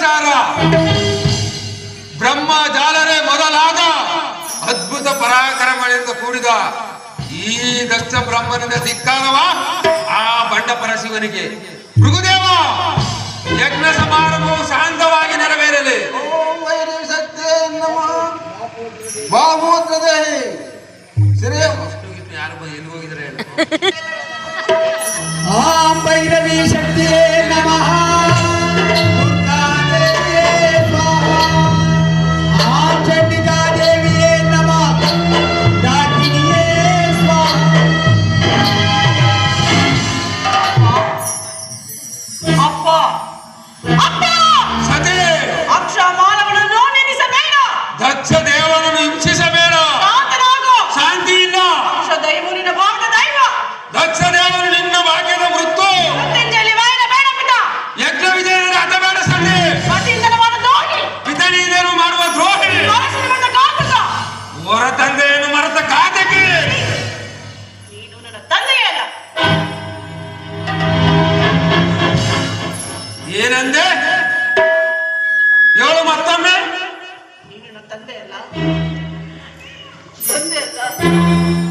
ಭ್ರಷ್ಟಾಚಾರ ಬ್ರಹ್ಮ ಜಾಲರೇ ಮೊದಲಾದ ಅದ್ಭುತ ಪರಾಕ್ರಮಗಳಿಂದ ಕೂಡಿದ ಈ ದಕ್ಷ ಬ್ರಹ್ಮನಿಂದ ಸಿಕ್ಕಾಗವ ಆ ಬಂಡ ಪರಶಿವನಿಗೆ. ಮೃಗುದೇವ ಯಜ್ಞ ಸಮಾರಂಭವು ಶಾಂತವಾಗಿ ನೆರವೇರಲಿ. ಬಾಹುತ್ರದ ಯಾರು ಎಲ್ಲಿ ಹೋಗಿದ್ರೆ ಏನಂದೆ? ಹೇಳು ಮತ್ತೊಮ್ಮೆ. ನೀನು ತಂದೆ ಅಲ್ಲ? ತಂದೆ ಅಲ್ಲ?